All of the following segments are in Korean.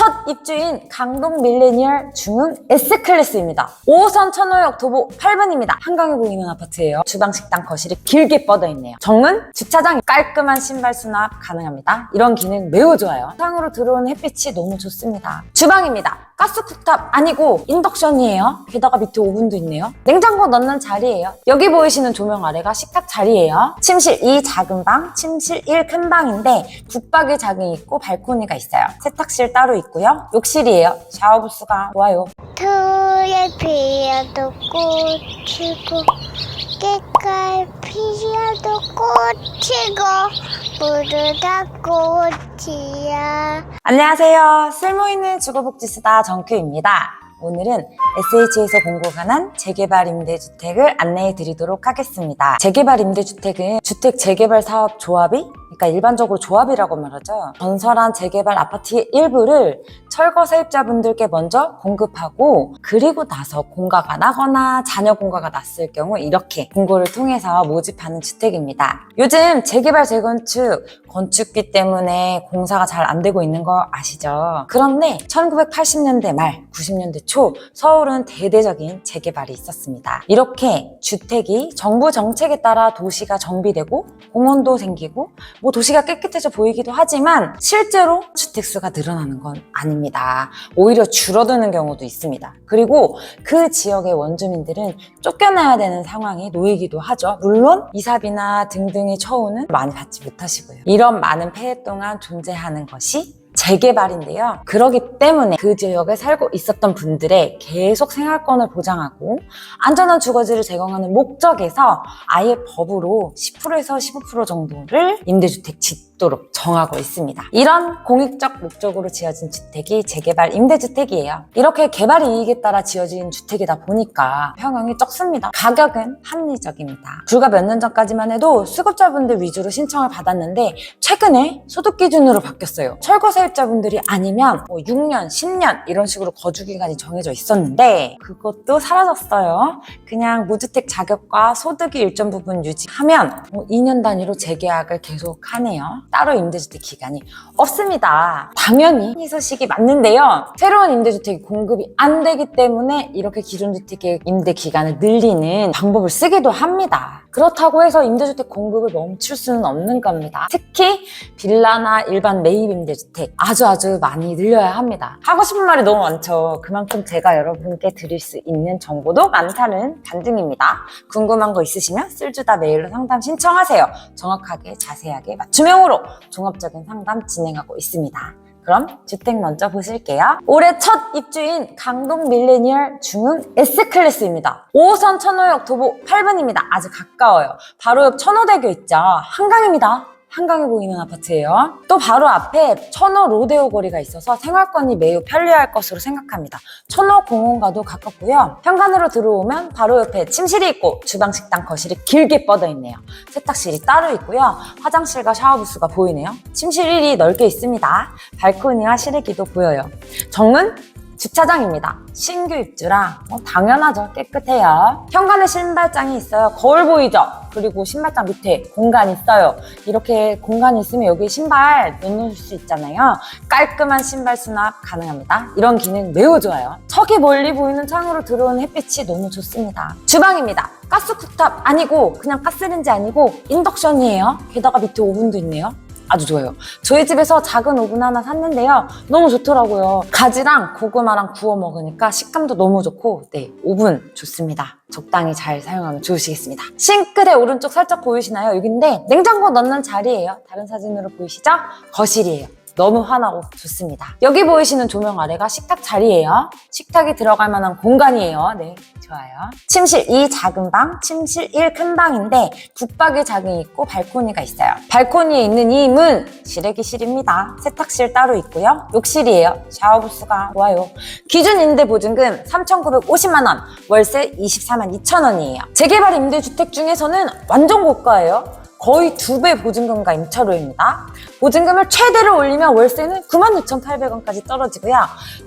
첫 입주인 강동 밀레니얼 중흥 S클래스입니다. 5호선 천호역 도보 8번입니다. 한강에 보이는 아파트예요. 주방, 식당, 거실이 길게 뻗어 있네요. 정은 주차장 깔끔한 신발 수납 가능합니다. 이런 기능 매우 좋아요. 상으로 들어오는 햇빛이 너무 좋습니다. 주방입니다. 가스 쿡탑 아니고 인덕션이에요. 게다가 밑에 오븐도 있네요. 냉장고 넣는 자리예요. 여기 보이시는 조명 아래가 식탁 자리예요. 침실 2 작은 방, 침실 1 큰 방인데 붙박이 자궁이 있고 발코니가 있어요. 세탁실 따로 있고요. 욕실이에요. 샤워 부스가 좋아요. 토에 피어도 꽃이고 깨깔 피어도 꽃이고 모두 다 꽃이야 안녕하세요. 쓸모있는 주거복지수다 정큐입니다. 오늘은 SH에서 공고 관한 재개발 임대주택을 안내해 드리도록 하겠습니다. 재개발 임대주택은 주택 재개발 사업 조합이 그러니까 일반적으로 조합이라고 말하죠. 건설한 재개발 아파트의 일부를 철거 세입자분들께 먼저 공급하고 그리고 나서 공가가 나거나 자녀 공가가 났을 경우 이렇게 공고를 통해서 모집하는 주택입니다. 요즘 재개발 재건축 건축비 때문에 공사가 잘 안 되고 있는 거 아시죠? 그런데 1980년대 말 90년대 초 서울은 대대적인 재개발이 있었습니다. 이렇게 주택이 정부 정책에 따라 도시가 정비되고 공원도 생기고 뭐 도시가 깨끗해져 보이기도 하지만 실제로 주택 수가 늘어나는 건 아닙니다. 오히려 줄어드는 경우도 있습니다. 그리고 그 지역의 원주민들은 쫓겨나야 되는 상황에 놓이기도 하죠. 물론 이사비나 등등의 처우는 많이 받지 못하시고요. 이런 많은 폐해 동안 존재하는 것이 재개발인데요. 그러기 때문에 그 지역에 살고 있었던 분들의 계속 생활권을 보장하고 안전한 주거지를 제공하는 목적에서 아예 법으로 10%에서 15% 정도를 임대주택 짓도록 정하고 있습니다. 이런 공익적 목적으로 지어진 주택이 재개발 임대주택이에요. 이렇게 개발 이익에 따라 지어진 주택이다 보니까 평형이 적습니다. 가격은 합리적입니다. 불과 몇 년 전까지만 해도 수급자분들 위주로 신청을 받았는데 최근에 소득 기준으로 바뀌었어요. 철거 세입자분들이 아니면 뭐 6년, 10년 이런 식으로 거주 기간이 정해져 있었는데 그것도 사라졌어요. 그냥 무주택 자격과 소득이 일정 부분 유지하면 뭐 2년 단위로 재계약을 계속 하네요. 따로 임대주택 기간이 없습니다. 당연히 이 소식이 맞는데요. 새로운 임대주택이 공급이 안 되기 때문에 이렇게 기존 주택의 임대 기간을 늘리는 방법을 쓰기도 합니다. 그렇다고 해서 임대주택 공급을 멈출 수는 없는 겁니다. 특히 빌라나 일반 매입 임대주택 아주 아주 많이 늘려야 합니다. 하고 싶은 말이 너무 많죠. 그만큼 제가 여러분께 드릴 수 있는 정보도 많다는 반증입니다. 궁금한 거 있으시면 쓸주다 메일로 상담 신청하세요. 정확하게 자세하게 맞춤형으로 종합적인 상담 진행하고 있습니다. 그럼 주택 먼저 보실게요. 올해 첫 입주인 강동 밀레니얼 중흥 S클래스입니다. 5호선 천호역 도보 8번입니다. 아주 가까워요. 바로 옆 천호대교 있죠? 한강입니다. 한강에 보이는 아파트예요. 또 바로 앞에 천호 로데오 거리가 있어서 생활권이 매우 편리할 것으로 생각합니다. 천호 공원과도 가깝고요. 현관으로 들어오면 바로 옆에 침실이 있고 주방, 식당, 거실이 길게 뻗어 있네요. 세탁실이 따로 있고요. 화장실과 샤워부스가 보이네요. 침실 1이 넓게 있습니다. 발코니와 실외기도 보여요. 정은 주차장입니다. 신규 입주라 뭐 당연하죠. 깨끗해요. 현관에 신발장이 있어요. 거울 보이죠? 그리고 신발장 밑에 공간 있어요. 이렇게 공간이 있으면 여기 신발 넣어놓을 수 있잖아요. 깔끔한 신발 수납 가능합니다. 이런 기능 매우 좋아요. 저기 멀리 보이는 창으로 들어오는 햇빛이 너무 좋습니다. 주방입니다. 가스 쿡탑 아니고 그냥 가스렌지 아니고 인덕션이에요. 게다가 밑에 오븐도 있네요. 아주 좋아요. 저희 집에서 작은 오븐 하나 샀는데요. 너무 좋더라고요. 가지랑 고구마랑 구워 먹으니까 식감도 너무 좋고, 네, 오븐 좋습니다. 적당히 잘 사용하면 좋으시겠습니다. 싱크대 오른쪽 살짝 보이시나요? 여긴데 냉장고 넣는 자리예요. 다른 사진으로 보이시죠? 거실이에요. 너무 환하고 좋습니다. 여기 보이시는 조명 아래가 식탁 자리예요. 식탁이 들어갈 만한 공간이에요. 네, 좋아요. 침실 2 작은 방, 침실 1 큰 방인데 붙박이 자궁이 있고 발코니가 있어요. 발코니에 있는 이 문 실외기실입니다. 세탁실 따로 있고요. 욕실이에요. 샤워 부스가 좋아요. 기준 임대 보증금 3,950만 원, 월세 24만 2천 원이에요. 재개발 임대주택 중에서는 완전 고가예요. 거의 두 배 보증금과 임차료입니다. 보증금을 최대로 올리면 월세는 96,800원까지 떨어지고요.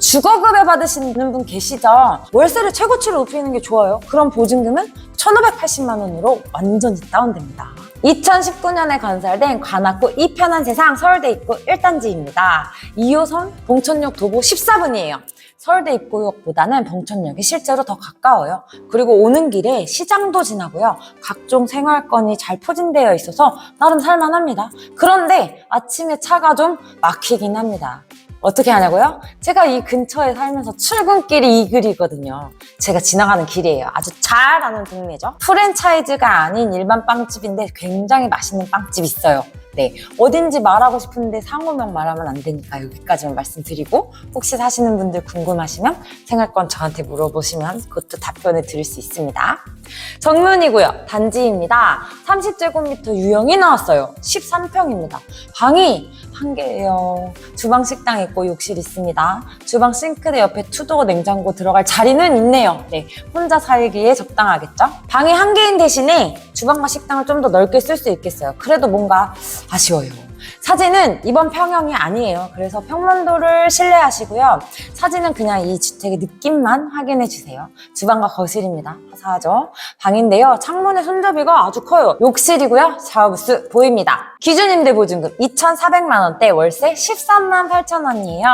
주거급여 받으시는 분 계시죠? 월세를 최고치로 높이는 게 좋아요. 그럼 보증금은 1,580만 원으로 완전히 다운됩니다. 2019년에 건설된 관악구 이편한 세상 서울대 입구 1단지입니다. 2호선 봉천역 도보 14분이에요. 서울대 입구역보다는 봉천역이 실제로 더 가까워요. 그리고 오는 길에 시장도 지나고요. 각종 생활권이 잘 포진되어 있어서 나름 살만합니다. 그런데 아침에 차가 좀 막히긴 합니다. 어떻게 하냐고요? 제가 이 근처에 살면서 출근길이 이 길이거든요. 제가 지나가는 길이에요. 아주 잘 아는 동네죠. 프랜차이즈가 아닌 일반 빵집인데 굉장히 맛있는 빵집 있어요. 네. 어딘지 말하고 싶은데 상호명 말하면 안 되니까 여기까지만 말씀드리고 혹시 사시는 분들 궁금하시면 생활권 저한테 물어보시면 그것도 답변을 드릴 수 있습니다. 정문이고요. 단지입니다. 30제곱미터 유형이 나왔어요. 13평입니다. 방이 한 개예요. 주방 식당 있고 욕실 있습니다. 주방 싱크대 옆에 투도어 냉장고 들어갈 자리는 있네요. 네, 혼자 살기에 적당하겠죠? 방이 한 개인 대신에 주방과 식당을 좀 더 넓게 쓸 수 있겠어요. 그래도 뭔가 아쉬워요. 사진은 이번 평형이 아니에요. 그래서 평면도를 신뢰하시고요. 사진은 그냥 이 주택의 느낌만 확인해 주세요. 주방과 거실입니다. 화사하죠? 방인데요. 창문의 손잡이가 아주 커요. 욕실이고요. 샤워부스 보입니다. 기준 임대 보증금 2,400만 원대 월세 13만 8천 원이에요.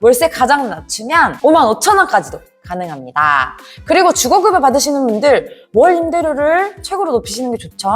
월세 가장 낮추면 5만 5천 원까지도 가능합니다. 그리고 주거급여 받으시는 분들 월 임대료를 최고로 높이시는 게 좋죠.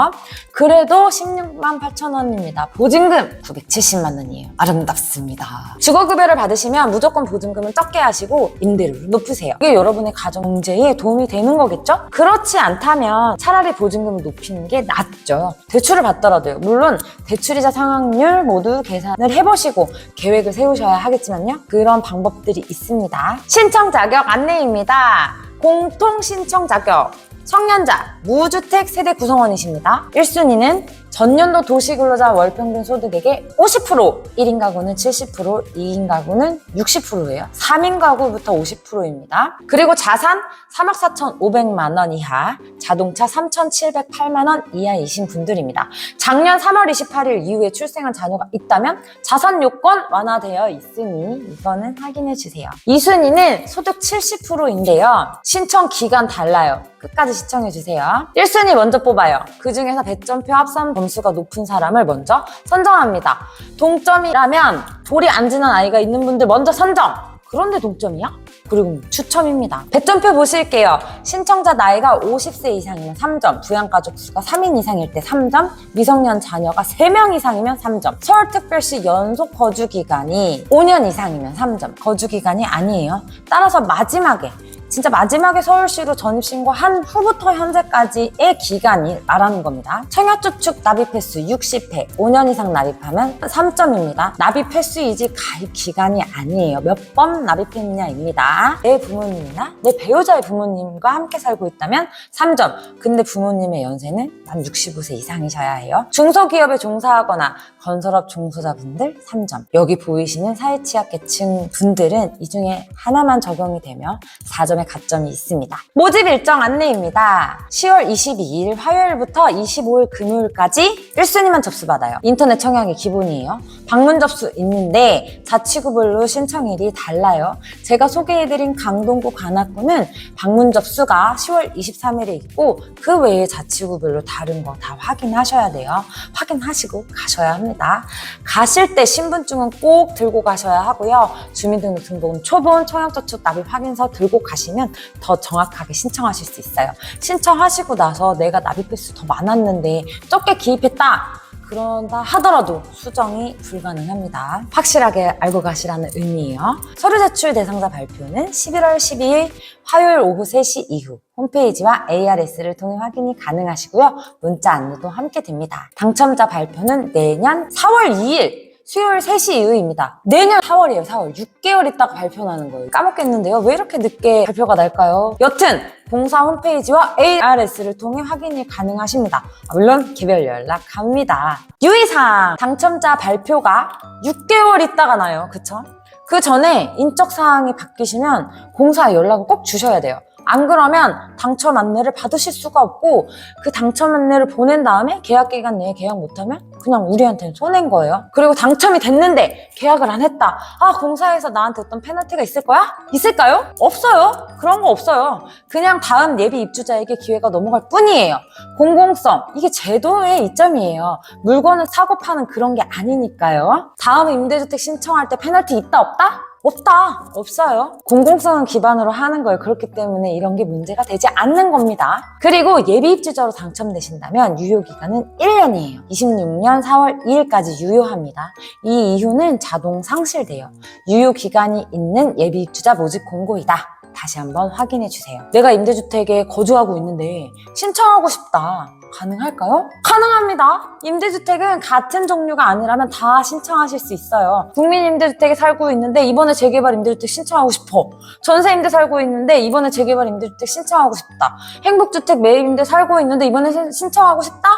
그래도 16만 8천 원입니다. 보증금 970만 원이에요. 아름답습니다. 주거급여를 받으시면 무조건 보증금을 적게 하시고 임대료를 높으세요. 이게 여러분의 가정 경제에 도움이 되는 거겠죠? 그렇지 않다면 차라리 보증금을 높이는 게 낫죠. 대출을 받더라도요. 물론 대출이자 상환율 모두 계산을 해보시고 계획을 세우셔야 하겠지만요. 그런 방법들이 있습니다. 신청 자격 안내 입니다. 공통 신청 자격. 청년자, 무주택 세대 구성원이십니다. 1순위는 전년도 도시근로자 월평균 소득액의 50%, 1인 가구는 70%, 2인 가구는 60%예요. 3인 가구부터 50%입니다. 그리고 자산 3억 4,500만 원 이하, 자동차 3,708만 원 이하이신 분들입니다. 작년 3월 28일 이후에 출생한 자녀가 있다면 자산 요건 완화되어 있으니 이거는 확인해 주세요. 2순위는 소득 70%인데요. 신청 기간 달라요. 끝까지 시청해 주세요. 1순위 먼저 뽑아요. 그 중에서 배점표 합산 점수가 높은 사람을 먼저 선정합니다. 동점이라면 돌이 안 지난 아이가 있는 분들 먼저 선정! 그런데 동점이야? 그리고 추첨입니다. 배점표 보실게요. 신청자 나이가 50세 이상이면 3점, 부양가족 수가 3인 이상일 때 3점, 미성년 자녀가 3명 이상이면 3점, 서울특별시 연속 거주기간이 5년 이상이면 3점, 거주기간이 아니에요. 따라서 마지막에 진짜 마지막에 서울시로 전입 신고한 후부터 현재까지의 기간이 말하는 겁니다. 청약저축 납입 횟수 60회, 5년 이상 납입하면 3점입니다. 납입 횟수이지 가입 기간이 아니에요. 몇 번 납입했냐입니다. 내 부모님이나 내 배우자의 부모님과 함께 살고 있다면 3점. 근데 부모님의 연세는 만 65세 이상이셔야 해요. 중소기업에 종사하거나 건설업 종사자분들 3점. 여기 보이시는 사회취약계층 분들은 이 중에 하나만 적용이 되며 4점 의 가점이 있습니다. 모집 일정 안내입니다. 10월 22일 화요일부터 25일 금요일까지 1순위만 접수받아요. 인터넷 청약이 기본이에요. 방문 접수 있는데 자치구별로 신청일이 달라요. 제가 소개해드린 강동구 관악구는 방문 접수가 10월 23일에 있고 그 외에 자치구별로 다른 거 다 확인하셔야 돼요. 확인하시고 가셔야 합니다. 가실 때 신분증은 꼭 들고 가셔야 하고요. 주민등록등본 초본 청약저축 납입 확인서 들고 가시면 더 정확하게 신청하실 수 있어요. 신청하시고 나서 내가 납입 횟수 더 많았는데 적게 기입했다. 그런다 하더라도 수정이 불가능합니다. 확실하게 알고 가시라는 의미예요. 서류 제출 대상자 발표는 11월 12일 화요일 오후 3시 이후 홈페이지와 ARS를 통해 확인이 가능하시고요. 문자 안내도 함께 됩니다. 당첨자 발표는 내년 4월 2일 수요일 3시 이후입니다. 내년 4월이에요, 4월. 6개월 있다가 발표 나는 거예요. 까먹겠는데요. 왜 이렇게 늦게 발표가 날까요? 여튼 공사 홈페이지와 ARS를 통해 확인이 가능하십니다. 물론 개별 연락 갑니다. 유의사항 당첨자 발표가 6개월 있다가 나요. 그쵸? 그 전에 인적 사항이 바뀌시면 공사 연락을 꼭 주셔야 돼요. 안 그러면 당첨 안내를 받으실 수가 없고 그 당첨 안내를 보낸 다음에 계약 기간 내에 계약 못하면 그냥 우리한테는 손해인 거예요. 그리고 당첨이 됐는데 계약을 안 했다. 아 공사에서 나한테 어떤 페널티가 있을 거야? 있을까요? 없어요. 그런 거 없어요. 그냥 다음 예비 입주자에게 기회가 넘어갈 뿐이에요. 공공성 이게 제도의 이점이에요. 물건을 사고 파는 그런 게 아니니까요. 다음 임대주택 신청할 때 페널티 있다 없다? 없다. 없어요. 공공성을 기반으로 하는 거예요. 그렇기 때문에 이런 게 문제가 되지 않는 겁니다. 그리고 예비 입주자로 당첨되신다면 유효기간은 1년이에요. 26년 4월 2일까지 유효합니다. 이 이후는 자동 상실돼요. 유효기간이 있는 예비 입주자 모집 공고이다. 다시 한번 확인해 주세요. 내가 임대주택에 거주하고 있는데 신청하고 싶다. 가능할까요? 가능합니다. 임대주택은 같은 종류가 아니라면 다 신청하실 수 있어요. 국민 임대주택에 살고 있는데 이번에 재개발 임대주택 신청하고 싶어. 전세 임대 살고 있는데 이번에 재개발 임대주택 신청하고 싶다. 행복주택 매입 임대 살고 있는데 이번에 신- 신청하고 싶다?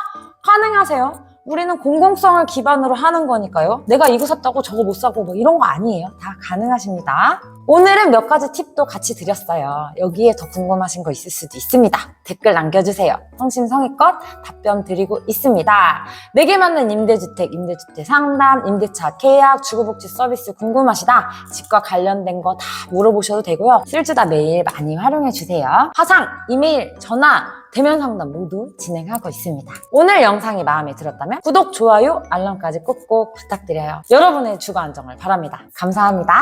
가능하세요. 우리는 공공성을 기반으로 하는 거니까요. 내가 이거 샀다고 저거 못 사고 뭐 이런 거 아니에요. 다 가능하십니다. 오늘은 몇 가지 팁도 같이 드렸어요. 여기에 더 궁금하신 거 있을 수도 있습니다. 댓글 남겨주세요. 성심성의껏 답변 드리고 있습니다. 내게 맞는 임대주택, 임대주택 상담, 임대차 계약, 주거복지 서비스 궁금하시다. 집과 관련된 거 다 물어보셔도 되고요. 쓸주다 메일 많이 활용해 주세요. 화상, 이메일, 전화, 대면 상담 모두 진행하고 있습니다. 오늘 영상이 마음에 들었다면 구독, 좋아요, 알람까지 꼭꼭 부탁드려요. 여러분의 주거 안정을 바랍니다. 감사합니다.